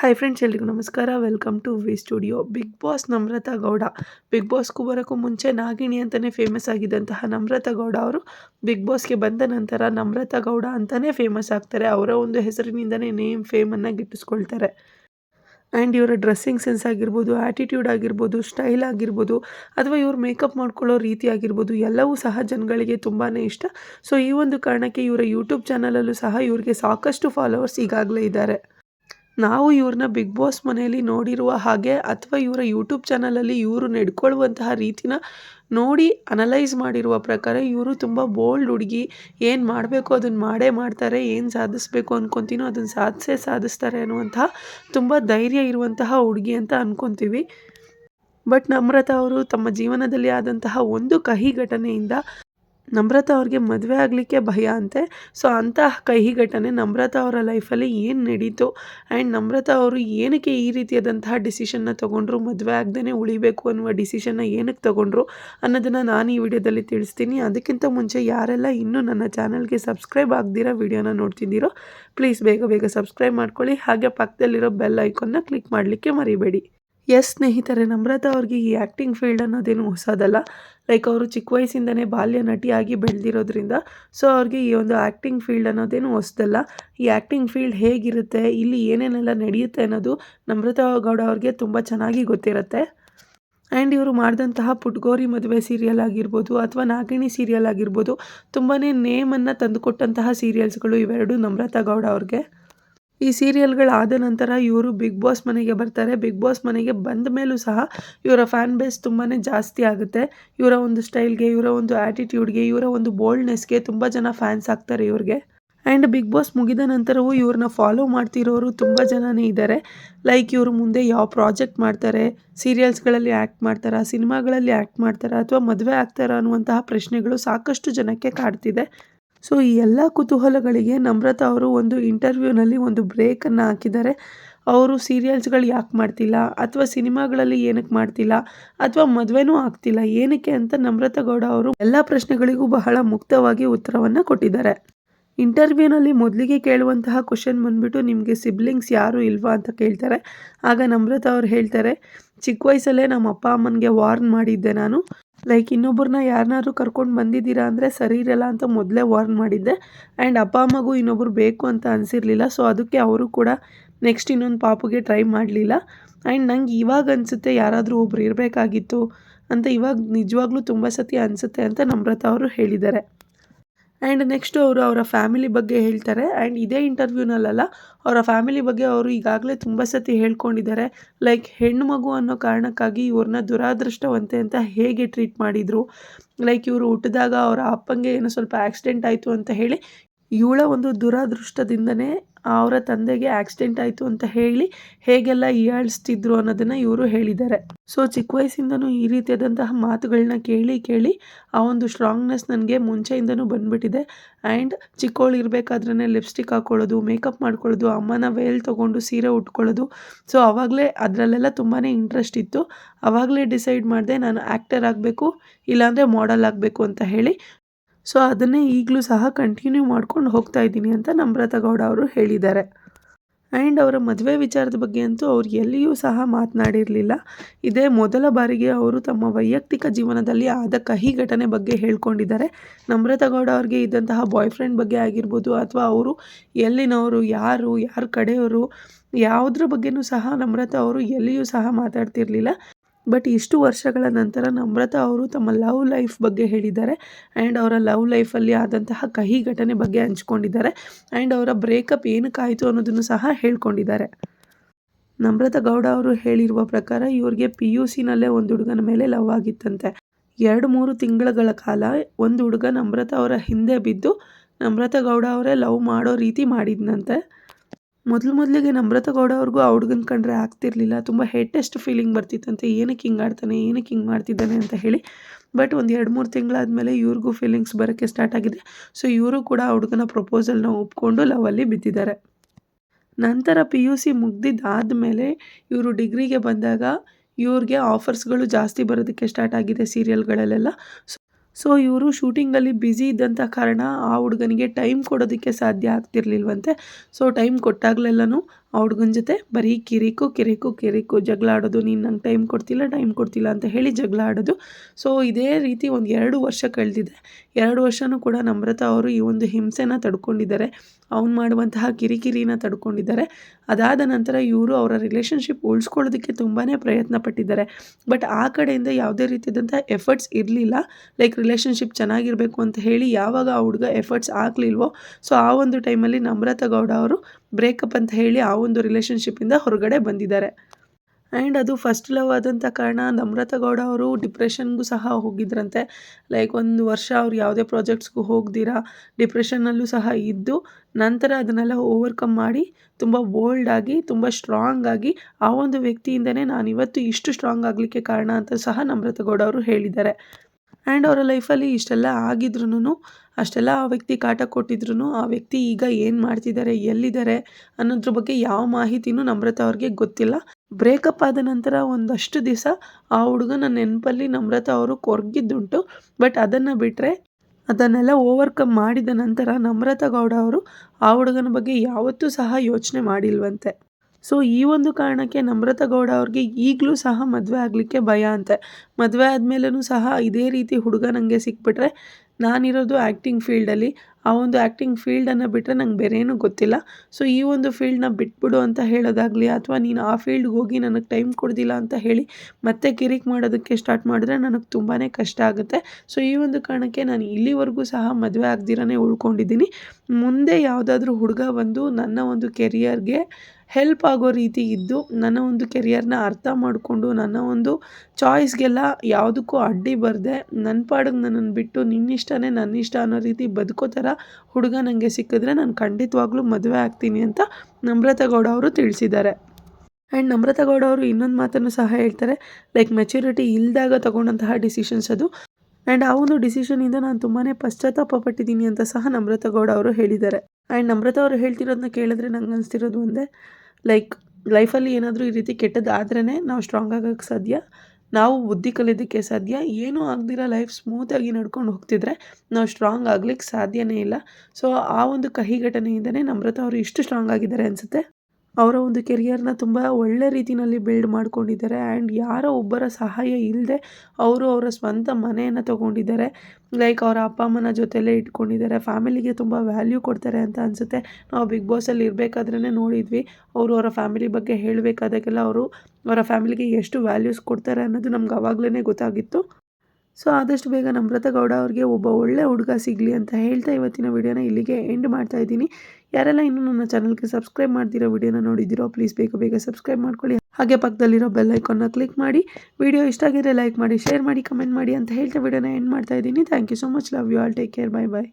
Hi friends ಎಲ್ರಿಗೂ ನಮಸ್ಕಾರ. Welcome to V studio Bigg Boss Namratha Gowda. Bigg ಬಾಸ್ಗೂ ಬರೋಕ್ಕೂ ಮುಂಚೆ ನಾಗಿಣಿ ಅಂತಲೇ ಫೇಮಸ್ ಆಗಿದ್ದಂತಹ ನಮ್ರತಾ ಗೌಡ ಅವರು ಬಿಗ್ ಬಾಸ್ಗೆ ಬಂದ ನಂತರ ನಮ್ರತಾ ಗೌಡ ಅಂತಲೇ ಫೇಮಸ್ ಆಗ್ತಾರೆ. ಅವರ ಒಂದು ಹೆಸರಿನಿಂದನೇ ನೇಮ್ ಫೇಮನ್ನು ಗಿಟ್ಟಿಸ್ಕೊಳ್ತಾರೆ. ಆ್ಯಂಡ್ ಇವರ ಡ್ರೆಸ್ಸಿಂಗ್ ಸೆನ್ಸ್ ಆಗಿರ್ಬೋದು ಆ್ಯಟಿಟ್ಯೂಡ್ ಆಗಿರ್ಬೋದು ಸ್ಟೈಲ್ ಆಗಿರ್ಬೋದು ಅಥವಾ ಇವರು ಮೇಕಪ್ ಮಾಡ್ಕೊಳ್ಳೋ ರೀತಿ ಆಗಿರ್ಬೋದು, ಎಲ್ಲವೂ ಸಹ ಜನಗಳಿಗೆ ತುಂಬಾ ಇಷ್ಟ. ಸೊ ಈ ಒಂದು ಕಾರಣಕ್ಕೆ ಇವರ ಯೂಟ್ಯೂಬ್ ಚಾನಲಲ್ಲೂ ಸಹ ಇವರಿಗೆ ಸಾಕಷ್ಟು ಫಾಲೋವರ್ಸ್ ಈಗಾಗಲೇ ಇದ್ದಾರೆ. ನಾವು ಇವ್ರನ್ನ ಬಿಗ್ ಬಾಸ್ ಮನೆಯಲ್ಲಿ ನೋಡಿರುವ ಹಾಗೆ ಅಥವಾ ಇವರ ಯೂಟ್ಯೂಬ್ ಚಾನಲಲ್ಲಿ ಇವರು ನಡ್ಕೊಳ್ಳುವಂತಹ ರೀತಿನ ನೋಡಿ ಅನಲೈಸ್ ಮಾಡಿರುವ ಪ್ರಕಾರ ಇವರು ತುಂಬ ಬೋಲ್ಡ್ ಹುಡುಗಿ, ಏನು ಮಾಡಬೇಕು ಅದನ್ನು ಮಾಡೇ ಮಾಡ್ತಾರೆ, ಏನು ಸಾಧಿಸ್ಬೇಕು ಅಂದ್ಕೊತೀನೋ ಅದನ್ನು ಸಾಧಿಸೇ ಸಾಧಿಸ್ತಾರೆ ಅನ್ನುವಂತಹ ತುಂಬ ಧೈರ್ಯ ಇರುವಂತಹ ಹುಡುಗಿ ಅಂತ ಅಂದ್ಕೊತೀವಿ ಬಟ್ ನಮ್ರತಾ ಅವರು ತಮ್ಮ ಜೀವನದಲ್ಲಿ ಆದಂತಹ ಒಂದು ಕಹಿ ಘಟನೆಯಿಂದ ನಮ್ರತಾ ಅವ್ರಿಗೆ ಮದುವೆ ಆಗಲಿಕ್ಕೆ ಭಯ ಅಂತೆ. ಸೊ ಅಂತಹ ಕಹಿ ಘಟನೆ ನಮ್ರತಾ ಅವರ ಲೈಫಲ್ಲಿ ಏನು ನಡೀತು ಆ್ಯಂಡ್ ನಮ್ರತಾ ಅವರು ಏನಕ್ಕೆ ಈ ರೀತಿಯಾದಂತಹ ಡಿಸಿಷನ್ನ ತೊಗೊಂಡ್ರು, ಮದುವೆ ಆಗದೇ ಉಳಿಬೇಕು ಅನ್ನುವ ಡಿಸಿಷನ್ನ ಏನಕ್ಕೆ ತೊಗೊಂಡ್ರು ಅನ್ನೋದನ್ನು ನಾನು ಈ ವಿಡಿಯೋದಲ್ಲಿ ತಿಳಿಸ್ತೀನಿ. ಅದಕ್ಕಿಂತ ಮುಂಚೆ ಯಾರೆಲ್ಲ ಇನ್ನೂ ನನ್ನ ಚಾನಲ್ಗೆ ಸಬ್ಸ್ಕ್ರೈಬ್ ಆಗದಿರೋ ವಿಡಿಯೋನ ನೋಡ್ತಿದ್ದೀರೋ ಪ್ಲೀಸ್ ಬೇಗ ಬೇಗ ಸಬ್ಸ್ಕ್ರೈಬ್ ಮಾಡ್ಕೊಳ್ಳಿ. ಹಾಗೆ ಪಕ್ಕದಲ್ಲಿರೋ ಬೆಲ್ ಐಕನ್ನ ಕ್ಲಿಕ್ ಮಾಡಲಿಕ್ಕೆ ಮರಿಬೇಡಿ. ಎಸ್ ಸ್ನೇಹಿತರೆ, ನಮ್ರತಾ ಅವ್ರಿಗೆ ಈ ಆ್ಯಕ್ಟಿಂಗ್ ಫೀಲ್ಡ್ ಅನ್ನೋದೇನು ಹೊಸದಲ್ಲ. ಲೈಕ್ ಅವರು ಚಿಕ್ಕ ವಯಸ್ಸಿಂದನೇ ಬಾಲ್ಯ ನಟಿಯಾಗಿ ಬೆಳೆದಿರೋದ್ರಿಂದ ಸೊ ಅವ್ರಿಗೆ ಈ ಒಂದು ಆ್ಯಕ್ಟಿಂಗ್ ಫೀಲ್ಡ್ ಅನ್ನೋದೇನು ಹೊಸದಲ್ಲ. ಈ ಆ್ಯಕ್ಟಿಂಗ್ ಫೀಲ್ಡ್ ಹೇಗಿರುತ್ತೆ, ಇಲ್ಲಿ ಏನೇನೆಲ್ಲ ನಡೆಯುತ್ತೆ ಅನ್ನೋದು ನಮ್ರತಾ ಗೌಡ ಅವ್ರಿಗೆ ತುಂಬ ಚೆನ್ನಾಗಿ ಗೊತ್ತಿರುತ್ತೆ. ಆ್ಯಂಡ್ ಇವರು ಮಾಡಿದಂತಹ ಪುಟ್ಗೋರಿ ಮದುವೆ ಸೀರಿಯಲ್ ಆಗಿರ್ಬೋದು ಅಥವಾ ನಾಗಿಣಿ ಸೀರಿಯಲ್ ಆಗಿರ್ಬೋದು ತುಂಬಾ ನೇಮನ್ನು ತಂದುಕೊಟ್ಟಂತಹ ಸೀರಿಯಲ್ಸ್ಗಳು ಇವೆರಡು ನಮ್ರತಾ ಗೌಡ ಅವ್ರಿಗೆ. ಈ ಸೀರಿಯಲ್ಗಳಾದ ನಂತರ ಇವರು ಬಿಗ್ ಬಾಸ್ ಮನೆಗೆ ಬರ್ತಾರೆ. ಬಿಗ್ ಬಾಸ್ ಮನೆಗೆ ಬಂದ ಮೇಲೂ ಸಹ ಇವರ ಫ್ಯಾನ್ ಬೇಸ್ ತುಂಬಾ ಜಾಸ್ತಿ ಆಗುತ್ತೆ. ಇವರ ಒಂದು ಸ್ಟೈಲ್ಗೆ, ಇವರ ಒಂದು ಆ್ಯಟಿಟ್ಯೂಡ್ಗೆ ಇವರ ಒಂದು ಬೋಲ್ಡ್ನೆಸ್ಗೆ ತುಂಬ ಜನ ಫ್ಯಾನ್ಸ್ ಆಗ್ತಾರೆ ಇವ್ರಿಗೆ. ಆ್ಯಂಡ್ ಬಿಗ್ ಬಾಸ್ ಮುಗಿದ ನಂತರವೂ ಇವ್ರನ್ನ ಫಾಲೋ ಮಾಡ್ತಿರೋರು ತುಂಬ ಜನನೇ ಇದ್ದಾರೆ ಲೈಕ್ ಇವರು ಮುಂದೆ ಯಾವ ಪ್ರಾಜೆಕ್ಟ್ ಮಾಡ್ತಾರೆ, ಸೀರಿಯಲ್ಸ್ಗಳಲ್ಲಿ ಆ್ಯಕ್ಟ್ ಮಾಡ್ತಾರಾ, ಸಿನಿಮಾಗಳಲ್ಲಿ ಆ್ಯಕ್ಟ್ ಮಾಡ್ತಾರಾ ಅಥವಾ ಮದುವೆ ಆಗ್ತಾರಾ ಅನ್ನುವಂತಹ ಪ್ರಶ್ನೆಗಳು ಸಾಕಷ್ಟು ಜನಕ್ಕೆ ಕಾಡ್ತಿದೆ. ಸೊ ಈ ಎಲ್ಲ ಕುತೂಹಲಗಳಿಗೆ ನಮ್ರತಾ ಅವರು ಒಂದು ಇಂಟರ್ವ್ಯೂನಲ್ಲಿ ಒಂದು ಬ್ರೇಕನ್ನು ಹಾಕಿದ್ದಾರೆ. ಅವರು ಸೀರಿಯಲ್ಸ್ಗಳು ಯಾಕೆ ಮಾಡ್ತಿಲ್ಲ? ಅಥವಾ ಸಿನಿಮಾಗಳಲ್ಲಿ ಏನಕ್ಕೆ ಮಾಡ್ತಿಲ್ಲ? ಅಥವಾ ಮದುವೆನೂ ಆಗ್ತಿಲ್ಲ? ಏನಕ್ಕೆ ಅಂತ ನಮ್ರತಾ ಗೌಡ ಅವರು ಎಲ್ಲ ಪ್ರಶ್ನೆಗಳಿಗೂ ಬಹಳ ಮುಕ್ತವಾಗಿ ಉತ್ತರವನ್ನು ಕೊಟ್ಟಿದ್ದಾರೆ. ಇಂಟರ್ವ್ಯೂನಲ್ಲಿ ಮೊದಲಿಗೆ ಕೇಳುವಂತಹ ಕ್ವಶನ್ ಬಂದ್ಬಿಟ್ಟು, ನಿಮಗೆ ಸಿಬ್ಲಿಂಗ್ಸ್ ಯಾರು ಇಲ್ವಾ? ಅಂತ ಕೇಳ್ತಾರೆ. ಆಗ ನಮ್ರತಾ ಅವ್ರು ಹೇಳ್ತಾರೆ, ಚಿಕ್ಕ ವಯಸ್ಸಲ್ಲೇ ನಮ್ಮ ಅಪ್ಪ ಅಮ್ಮನಿಗೆ ವಾರ್ನ್ ಮಾಡಿದ್ದೆ ನಾನು. ಲೈಕ್ ಇನ್ನೊಬ್ಬರನ್ನ ಯಾರನ್ನಾರು ಕರ್ಕೊಂಡು ಬಂದಿದ್ದೀರಾ ಅಂದರೆ ಸರಿ ಇರಲ್ಲ ಅಂತ ಮೊದಲೇ ವಾರ್ನ್ ಮಾಡಿದ್ದೆ. ಆ್ಯಂಡ್ ಅಪ್ಪ ಅಮ್ಮಗೂ ಇನ್ನೊಬ್ಬರು ಬೇಕು ಅಂತ ಅನಿಸಿರಲಿಲ್ಲ. ಸೊ ಅದಕ್ಕೆ ಅವರು ಕೂಡ ನೆಕ್ಸ್ಟ್ ಇನ್ನೊಂದು ಪಾಪುಗೆ ಟ್ರೈ ಮಾಡಲಿಲ್ಲ. ಆ್ಯಂಡ್ ನಂಗೆ ಇವಾಗ ಅನಿಸುತ್ತೆ ಯಾರಾದರೂ ಒಬ್ರು ಇರಬೇಕಾಗಿತ್ತು ಅಂತ ಇವಾಗ ನಿಜವಾಗ್ಲೂ ತುಂಬ ಸತಿ ಅನಿಸುತ್ತೆ ಅಂತ ನಮ್ರತಾ ಅವರು ಹೇಳಿದ್ದಾರೆ. ಆ್ಯಂಡ್ ನೆಕ್ಸ್ಟು ಅವರು ಅವರ ಫ್ಯಾಮಿಲಿ ಬಗ್ಗೆ ಹೇಳ್ತಾರೆ. ಆ್ಯಂಡ್ ಇದೇ ಇಂಟರ್ವ್ಯೂನಲ್ಲ ಅವರ ಫ್ಯಾಮಿಲಿ ಬಗ್ಗೆ ಅವರು ಈಗಾಗಲೇ ತುಂಬ ಸತಿ ಹೇಳ್ಕೊಂಡಿದ್ದಾರೆ. ಲೈಕ್ ಹೆಣ್ಣು ಮಗು ಅನ್ನೋ ಕಾರಣಕ್ಕಾಗಿ ಇವ್ರನ್ನ ದುರಾದೃಷ್ಟವಂತೆ ಅಂತ ಹೇಗೆ ಟ್ರೀಟ್ ಮಾಡಿದರು? ಲೈಕ್ ಇವರು ಹುಟ್ಟಿದಾಗ ಅವರ ಅಪ್ಪಂಗೆ ಏನೋ ಸ್ವಲ್ಪ ಆ್ಯಕ್ಸಿಡೆಂಟ್ ಆಯಿತು ಅಂತ ಹೇಳಿ ಇವಳ ಒಂದು ದುರಾದೃಷ್ಟದಿಂದನೇ ಅವರ ತಂದೆಗೆ ಆಕ್ಸಿಡೆಂಟ್ ಆಯಿತು ಅಂತ ಹೇಳಿ ಹೇಗೆಲ್ಲ ಹೀಯಾಳಿಸ್ತಿದ್ರು ಅನ್ನೋದನ್ನು ಇವರು ಹೇಳಿದ್ದಾರೆ. ಸೊ ಚಿಕ್ಕ ವಯಸ್ಸಿಂದನೂ ಈ ರೀತಿಯಾದಂತಹ ಮಾತುಗಳನ್ನ ಕೇಳಿ ಕೇಳಿ ಆ ಒಂದು ಸ್ಟ್ರಾಂಗ್ನೆಸ್ ನನಗೆ ಮುಂಚೆಯಿಂದನೂ ಬಂದ್ಬಿಟ್ಟಿದೆ. ಆ್ಯಂಡ್ ಚಿಕ್ಕವಳು ಇರಬೇಕಾದ್ರೇ ಲಿಪ್ಸ್ಟಿಕ್ ಹಾಕ್ಕೊಳ್ಳೋದು ಮೇಕಪ್ ಮಾಡ್ಕೊಳ್ಳೋದು, ಅಮ್ಮನ ವೇಲ್ ತೊಗೊಂಡು ಸೀರೆ ಉಟ್ಕೊಳ್ಳೋದು. ಸೊ ಆವಾಗಲೇ ಅದರಲ್ಲೆಲ್ಲ ತುಂಬಾ ಇಂಟ್ರೆಸ್ಟ್ ಇತ್ತು. ಆವಾಗಲೇ ಡಿಸೈಡ್ ಮಾಡಿದೆ ನಾನು ಆ್ಯಕ್ಟರ್ ಆಗಬೇಕು, ಇಲ್ಲಾಂದರೆ ಮಾಡೆಲ್ ಆಗಬೇಕು ಅಂತ ಹೇಳಿ ಸೊ ಅದನ್ನೇ ಈಗಲೂ ಸಹ ಕಂಟಿನ್ಯೂ ಮಾಡ್ಕೊಂಡು ಹೋಗ್ತಾ ಇದ್ದೀನಿ ಅಂತ ನಮ್ರತಾ ಗೌಡ ಅವರು ಹೇಳಿದ್ದಾರೆ. ಆ್ಯಂಡ್ ಅವರ ಮದುವೆ ವಿಚಾರದ ಬಗ್ಗೆ ಅಂತೂ ಅವ್ರು ಎಲ್ಲಿಯೂ ಸಹ ಮಾತನಾಡಿರಲಿಲ್ಲ. ಇದೇ ಮೊದಲ ಬಾರಿಗೆ ಅವರು ತಮ್ಮ ವೈಯಕ್ತಿಕ ಜೀವನದಲ್ಲಿ ಆದ ಕಹಿ ಘಟನೆ ಬಗ್ಗೆ ಹೇಳ್ಕೊಂಡಿದ್ದಾರೆ. ನಮ್ರತಾ ಗೌಡ ಅವ್ರಿಗೆ ಇದ್ದಂತಹ ಬಾಯ್ ಫ್ರೆಂಡ್ ಬಗ್ಗೆ ಆಗಿರ್ಬೋದು ಅಥವಾ ಅವರು ಎಲ್ಲಿನವರು, ಯಾರು, ಯಾರ ಕಡೆಯವರು, ಯಾವುದ್ರ ಬಗ್ಗೆನೂ ಸಹ ನಮ್ರತಾ ಅವರು ಎಲ್ಲಿಯೂ ಸಹ ಮಾತಾಡ್ತಿರ್ಲಿಲ್ಲ. ಬಟ್ ಇಷ್ಟು ವರ್ಷಗಳ ನಂತರ ನಮ್ರತಾ ಅವರು ತಮ್ಮ ಲವ್ ಲೈಫ್ ಬಗ್ಗೆ ಹೇಳಿದ್ದಾರೆ. ಆ್ಯಂಡ್ ಅವರ ಲವ್ ಲೈಫಲ್ಲಿ ಆದಂತಹ ಕಹಿ ಘಟನೆ ಬಗ್ಗೆ ಹಂಚ್ಕೊಂಡಿದ್ದಾರೆ. ಆ್ಯಂಡ್ ಅವರ ಬ್ರೇಕಪ್ ಏನಕ್ಕಾಯಿತು ಅನ್ನೋದನ್ನು ಸಹ ಹೇಳ್ಕೊಂಡಿದ್ದಾರೆ. ನಮ್ರತಾ ಗೌಡ ಅವರು ಹೇಳಿರುವ ಪ್ರಕಾರ ಇವ್ರಿಗೆ ಪಿ ಯು ಸಿನಲ್ಲೇ ಒಂದು ಹುಡುಗನ ಮೇಲೆ ಲವ್ ಆಗಿತ್ತಂತೆ. ಎರಡು ಮೂರು ತಿಂಗಳುಗಳ ಕಾಲ ಒಂದು ಹುಡುಗ ನಮ್ರತಾ ಅವರ ಹಿಂದೆ ಬಿದ್ದು ನಮ್ರತಾ ಗೌಡ ಅವರೇ ಲವ್ ಮಾಡೋ ರೀತಿ ಮಾಡಿದ್ನಂತೆ. ಮೊದಲು ಮೊದಲಿಗೆ ನಮ್ರತ ಗೌಡ ಅವ್ರಿಗೂ ಆ ಹುಡುಗನ ಕಂಡ್ರೆ ಆಗ್ತಿರ್ಲಿಲ್ಲ. ತುಂಬ ಹೆಟ್ಟೆಸ್ಟ್ ಫೀಲಿಂಗ್ ಬರ್ತಿತ್ತಂತೆ. ಏನಕ್ಕೆ ಹಿಂಗೆ ಆಡ್ತಾನೆ? ಏನಕ್ಕೆ ಹಿಂಗೆ ಮಾಡ್ತಿದ್ದಾನೆ ಅಂತ ಹೇಳಿ. ಬಟ್ ಒಂದು ಎರಡು ಮೂರು ತಿಂಗಳಾದಮೇಲೆ ಇವ್ರಿಗೂ ಫೀಲಿಂಗ್ಸ್ ಬರೋಕ್ಕೆ ಸ್ಟಾರ್ಟ್ ಆಗಿದೆ. ಸೊ ಇವರು ಕೂಡ ಆ ಹುಡುಗನ ಪ್ರಪೋಸಲ್ನ ಒಪ್ಕೊಂಡು ಲವಲ್ಲಿ ಬಿದ್ದಿದ್ದಾರೆ. ನಂತರ ಪಿ ಯು ಸಿ ಮುಗ್ದಿದ್ದಾದಮೇಲೆ ಇವರು ಡಿಗ್ರಿಗೆ ಬಂದಾಗ ಇವ್ರಿಗೆ ಆಫರ್ಸ್ಗಳು ಜಾಸ್ತಿ ಬರೋದಕ್ಕೆ ಸ್ಟಾರ್ಟ್ ಆಗಿದೆ ಸೀರಿಯಲ್ಗಳಲ್ಲೆಲ್ಲ ಸೊ ಇವರು ಶೂಟಿಂಗಲ್ಲಿ ಬ್ಯುಸಿ ಇದ್ದಂಥ ಕಾರಣ ಆ ಹುಡುಗನಿಗೆ ಟೈಮ್ ಕೊಡೋದಕ್ಕೆ ಸಾಧ್ಯ ಆಗ್ತಿರ್ಲಿಲ್ವಂತೆ. ಸೊ ಟೈಮ್ ಕೊಟ್ಟಾಗಲೆಲ್ಲನೂ ಆ ಹುಡುಗನ ಜೊತೆ ಬರೀ ಕಿರಿಕು ಕಿರಿಕು ಕಿರಿಕು, ಜಗಳ ಆಡೋದು, ನೀನು ನಂಗೆ ಟೈಮ್ ಕೊಡ್ತಿಲ್ಲ ಟೈಮ್ ಕೊಡ್ತಿಲ್ಲ ಅಂತ ಹೇಳಿ ಜಗಳ ಆಡೋದು. ಸೊ ಇದೇ ರೀತಿ ಒಂದು ಎರಡು ವರ್ಷ ಕಳೆದಿದೆ. ಎರಡು ವರ್ಷವೂ ಕೂಡ ನಮ್ರತಾ ಅವರು ಈ ಒಂದು ಹಿಂಸೆನ ತಡ್ಕೊಂಡಿದ್ದಾರೆ. ಅವ್ನು ಮಾಡುವಂತಹ ಕಿರಿಕಿರಿನ ತಡ್ಕೊಂಡಿದ್ದಾರೆ. ಅದಾದ ನಂತರ ಇವರು ಅವರ ರಿಲೇಷನ್ಶಿಪ್ ಉಳಿಸ್ಕೊಳ್ಳೋದಕ್ಕೆ ತುಂಬಾ ಪ್ರಯತ್ನ ಪಟ್ಟಿದ್ದಾರೆ ಬಟ್ ಆ ಕಡೆಯಿಂದ ಯಾವುದೇ ರೀತಿಯಾದಂಥ ಎಫರ್ಟ್ಸ್ ಇರಲಿಲ್ಲ. ಲೈಕ್ ರಿಲೇಷನ್ಶಿಪ್ ಚೆನ್ನಾಗಿರಬೇಕು ಅಂತ ಹೇಳಿ ಯಾವಾಗ ಆ ಹುಡುಗ ಎಫರ್ಟ್ಸ್ ಆಗಲಿಲ್ವೋ ಸೊ ಆ ಒಂದು ಟೈಮಲ್ಲಿ ನಮ್ರತಾ ಗೌಡ ಅವರು ಬ್ರೇಕಪ್ ಅಂತ ಹೇಳಿ ಆ ಒಂದು ರಿಲೇಷನ್ಶಿಪ್ಪಿಂದ ಹೊರಗಡೆ ಬಂದಿದ್ದಾರೆ. ಆ್ಯಂಡ್ ಅದು ಫಸ್ಟ್ ಲವ್ ಆದಂಥ ಕಾರಣ ನಮ್ರತ ಗೌಡ ಅವರು ಡಿಪ್ರೆಷನ್ಗೂ ಸಹ ಹೋಗಿದ್ರಂತೆ. ಲೈಕ್ ಒಂದು ವರ್ಷ ಅವ್ರು ಯಾವುದೇ ಪ್ರಾಜೆಕ್ಟ್ಸ್ಗೂ ಹೋಗ್ದಿರಾ ಡಿಪ್ರೆಷನ್ನಲ್ಲೂ ಸಹ ಇದ್ದು ನಂತರ ಅದನ್ನೆಲ್ಲ ಓವರ್ಕಮ್ ಮಾಡಿ ತುಂಬ ಬೋಲ್ಡ್ ಆಗಿ, ತುಂಬ ಸ್ಟ್ರಾಂಗ್ ಆಗಿ ಆ ಒಂದು ವ್ಯಕ್ತಿಯಿಂದನೇ ನಾನು ಇವತ್ತು ಇಷ್ಟು ಸ್ಟ್ರಾಂಗ್ ಆಗಲಿಕ್ಕೆ ಕಾರಣ ಅಂತ ಸಹ ನಮ್ರತ ಗೌಡ ಅವರು ಹೇಳಿದ್ದಾರೆ. ಆ್ಯಂಡ್ ಅವರ ಲೈಫಲ್ಲಿ ಇಷ್ಟೆಲ್ಲ ಆಗಿದ್ರೂ ಅಷ್ಟೆಲ್ಲ ಆ ವ್ಯಕ್ತಿ ಕಾಟ ಕೊಟ್ಟಿದ್ರು ಆ ವ್ಯಕ್ತಿ ಈಗ ಏನು ಮಾಡ್ತಿದ್ದಾರೆ ಎಲ್ಲಿದ್ದಾರೆ ಅನ್ನೋದ್ರ ಬಗ್ಗೆ ಯಾವ ಮಾಹಿತಿನೂ ನಮ್ರತಾ ಅವ್ರಿಗೆ ಗೊತ್ತಿಲ್ಲ. ಬ್ರೇಕಪ್ ಆದ ನಂತರ ಒಂದಷ್ಟು ದಿವಸ ಆ ಹುಡುಗನ ನೆನಪಲ್ಲಿ ನಮ್ರತಾ ಅವರು ಕೊರಗಿದ್ದುಂಟು. ಬಟ್ ಅದನ್ನು ಬಿಟ್ಟರೆ ಅದನ್ನೆಲ್ಲ ಓವರ್ಕಮ್ ಮಾಡಿದ ನಂತರ ನಮ್ರತಾ ಗೌಡ ಅವರು ಆ ಹುಡುಗನ ಬಗ್ಗೆ ಯಾವತ್ತೂ ಸಹ ಯೋಚನೆ ಮಾಡಿಲ್ವಂತೆ. ಸೊ ಈ ಒಂದು ಕಾರಣಕ್ಕೆ ನಮ್ರತಾ ಗೌಡ ಅವ್ರಿಗೆ ಈಗಲೂ ಸಹ ಮದುವೆ ಆಗಲಿಕ್ಕೆ ಭಯ ಅಂತೆ. ಮದುವೆ ಆದಮೇಲೂ ಸಹ ಇದೇ ರೀತಿ ಹುಡುಗ ನನಗೆ ಸಿಕ್ಬಿಟ್ರೆ ನಾನಿರೋದು ಆ್ಯಕ್ಟಿಂಗ್ ಫೀಲ್ಡಲ್ಲಿ ಆ ಒಂದು ಆ್ಯಕ್ಟಿಂಗ್ ಫೀಲ್ಡನ್ನು ಬಿಟ್ಟರೆ ನಂಗೆ ಬೇರೆ ಏನೂ ಗೊತ್ತಿಲ್ಲ. ಸೊ ಈ ಒಂದು ಫೀಲ್ಡ್ನ ಬಿಟ್ಬಿಡು ಅಂತ ಹೇಳೋದಾಗಲಿ, ಅಥವಾ ನೀನು ಆ ಫೀಲ್ಡ್ಗೆ ಹೋಗಿ ನನಗೆ ಟೈಮ್ ಕೊಡ್ದಿಲ್ಲ ಅಂತ ಹೇಳಿ ಮತ್ತೆ ಕಿರಿಕ್ ಮಾಡೋದಕ್ಕೆ ಸ್ಟಾರ್ಟ್ ಮಾಡಿದ್ರೆ ನನಗೆ ತುಂಬಾ ಕಷ್ಟ ಆಗುತ್ತೆ. ಸೊ ಈ ಒಂದು ಕಾರಣಕ್ಕೆ ನಾನು ಇಲ್ಲಿವರೆಗೂ ಸಹ ಮದುವೆ ಆಗ್ದಿರಾನೆ ಉಳ್ಕೊಂಡಿದ್ದೀನಿ. ಮುಂದೆ ಯಾವುದಾದ್ರೂ ಹುಡುಗ ಬಂದು ನನ್ನ ಒಂದು ಕೆರಿಯರ್ಗೆ ಹೆಲ್ಪ್ ಆಗೋ ರೀತಿ ಇದ್ದು, ನನ್ನ ಒಂದು ಕೆರಿಯರ್ನ ಅರ್ಥ ಮಾಡಿಕೊಂಡು, ನನ್ನ ಒಂದು ಚಾಯ್ಸ್ಗೆಲ್ಲ ಯಾವುದಕ್ಕೂ ಅಡ್ಡಿ ಬರದೆ ನನ್ನ ಪಾಡಿಗೆ ನನ್ನನ್ನು ಬಿಟ್ಟು ನಿನ್ನಿಷ್ಟನೇ ನನ್ನಿಷ್ಟ ಅನ್ನೋ ರೀತಿ ಬದುಕೋ ಥರ ಹುಡುಗ ನನಗೆ ಸಿಕ್ಕಿದ್ರೆ ನಾನು ಖಂಡಿತವಾಗ್ಲೂ ಮದುವೆ ಆಗ್ತೀನಿ ಅಂತ ನಮ್ರತಾ ಗೌಡ ಅವರು ತಿಳಿಸಿದ್ದಾರೆ. ಆ್ಯಂಡ್ ನಮ್ರತಾ ಗೌಡ ಅವರು ಇನ್ನೊಂದು ಮಾತನ್ನು ಸಹ ಹೇಳ್ತಾರೆ ಲೈಕ್ ಮೆಚುರಿಟಿ ಇಲ್ಲದಾಗ ತಗೊಂಡಂತಹ ಡಿಸಿಷನ್ಸ್ ಅದು. ಆ್ಯಂಡ್ ಆ ಒಂದು ಡಿಸಿಷನಿಂದ ನಾನು ತುಂಬಾ ಪಶ್ಚಾತ್ತಾಪ ಪಟ್ಟಿದ್ದೀನಿ ಅಂತ ಸಹ ನಮ್ರತಾ ಗೌಡ ಅವರು ಹೇಳಿದ್ದಾರೆ. ಆ್ಯಂಡ್ ನಮ್ರತಾ ಅವರು ಹೇಳ್ತಿರೋದನ್ನ ಕೇಳಿದ್ರೆ ನಂಗೆ ಅನಿಸ್ತಿರೋದು ಒಂದೇ ಲೈಕ್ ಲೈಫಲ್ಲಿ ಏನಾದರೂ ಈ ರೀತಿ ಕೆಟ್ಟದ್ದಾದ್ರೇ ನಾವು ಸ್ಟ್ರಾಂಗ್ ಆಗೋಕ್ಕೆ ಸಾಧ್ಯ. ನಾವು ಬುದ್ಧಿ ಕಲಿಯೋದಕ್ಕೆ ಸಾಧ್ಯ. ಏನೂ ಆಗದಿರ ಲೈಫ್ ಸ್ಮೂತಾಗಿ ನಡ್ಕೊಂಡು ಹೋಗ್ತಿದ್ರೆ ನಾವು ಸ್ಟ್ರಾಂಗ್ ಆಗ್ಲಿಕ್ಕೆ ಸಾಧ್ಯನೇ ಇಲ್ಲ. ಸೊ ಆ ಒಂದು ಕಹಿ ಘಟನೆಯಿಂದಲೇ ನಮ್ರತಾ ಅವರು ಇಷ್ಟು ಸ್ಟ್ರಾಂಗ್ ಆಗಿದ್ದಾರೆ ಅನಿಸುತ್ತೆ. ಅವರ ಒಂದು ಕೆರಿಯರ್ನ ತುಂಬ ಒಳ್ಳೆ ರೀತಿಯಲ್ಲಿ ಬಿಲ್ಡ್ ಮಾಡ್ಕೊಂಡಿದ್ದಾರೆ ಆ್ಯಂಡ್ ಯಾರೋ ಒಬ್ಬರ ಸಹಾಯ ಇಲ್ಲದೆ ಅವರು ಅವರ ಸ್ವಂತ ಮನೆಯನ್ನು ತೊಗೊಂಡಿದ್ದಾರೆ. ಲೈಕ್ ಅವರ ಅಪ್ಪ ಅಮ್ಮನ ಜೊತೆಲೇ ಇಟ್ಕೊಂಡಿದ್ದಾರೆ. ಫ್ಯಾಮಿಲಿಗೆ ತುಂಬ ವ್ಯಾಲ್ಯೂ ಕೊಡ್ತಾರೆ ಅಂತ ಅನಿಸುತ್ತೆ. ನಾವು ಬಿಗ್ ಬಾಸಲ್ಲಿ ಇರಬೇಕಾದ್ರೇ ನೋಡಿದ್ವಿ. ಅವರು ಅವರ ಫ್ಯಾಮಿಲಿ ಬಗ್ಗೆ ಹೇಳಬೇಕಾದಾಗೆಲ್ಲ ಅವರು ಅವರ ಫ್ಯಾಮಿಲಿಗೆ ಎಷ್ಟು ವ್ಯಾಲ್ಯೂಸ್ ಕೊಡ್ತಾರೆ ಅನ್ನೋದು ನಮ್ಗೆ ಅವಾಗಲೇ ಗೊತ್ತಾಗಿತ್ತು. ಸೊ ಆದಷ್ಟು ಬೇಗ ನಮ್ರತ ಗೌಡ ಅವ್ರಿಗೆ ಒಬ್ಬ ಒಳ್ಳೆ ಹುಡುಗ ಸಿಗಲಿ ಅಂತ ಹೇಳ್ತಾ ಇವತ್ತಿನ ವಿಡಿಯೋನ ಇಲ್ಲಿಗೆ ಎಂಡ್ ಮಾಡ್ತಾ ಇದ್ದೀನಿ. ಯಾರೆಲ್ಲ ಇನ್ನೂ ನನ್ನ ಚಾನಲ್ಗೆ ಸಬ್ಸ್ಕ್ರೈಬ್ ಮಾಡ್ತಿರೋ ವಿಡಿಯೋನ ನೋಡಿದ್ದೀರೋ ಪ್ಲೀಸ್ ಬೇಗ ಬೇಗ ಸಬ್ಸ್ಕ್ರೈಬ್ ಮಾಡ್ಕೊಳ್ಳಿ. ಹಾಗೆ ಪಕ್ಕದಲ್ಲಿರೋ ಬೆಲ್ ಐಕಾನ್ನ ಕ್ಲಿಕ್ ಮಾಡಿ, ವಿಡಿಯೋ ಇಷ್ಟ ಆಗಿದ್ರೆ ಲೈಕ್ ಮಾಡಿ ಶೇರ್ ಮಾಡಿ ಕಮೆಂಟ್ ಮಾಡಿ ಅಂತ ಹೇಳ್ತಾ ವಿಡಿಯೋನ ಎಂಡ್ ಮಾಡ್ತಾ ಇದ್ದೀನಿ. Thank you so much love you all take care bye bye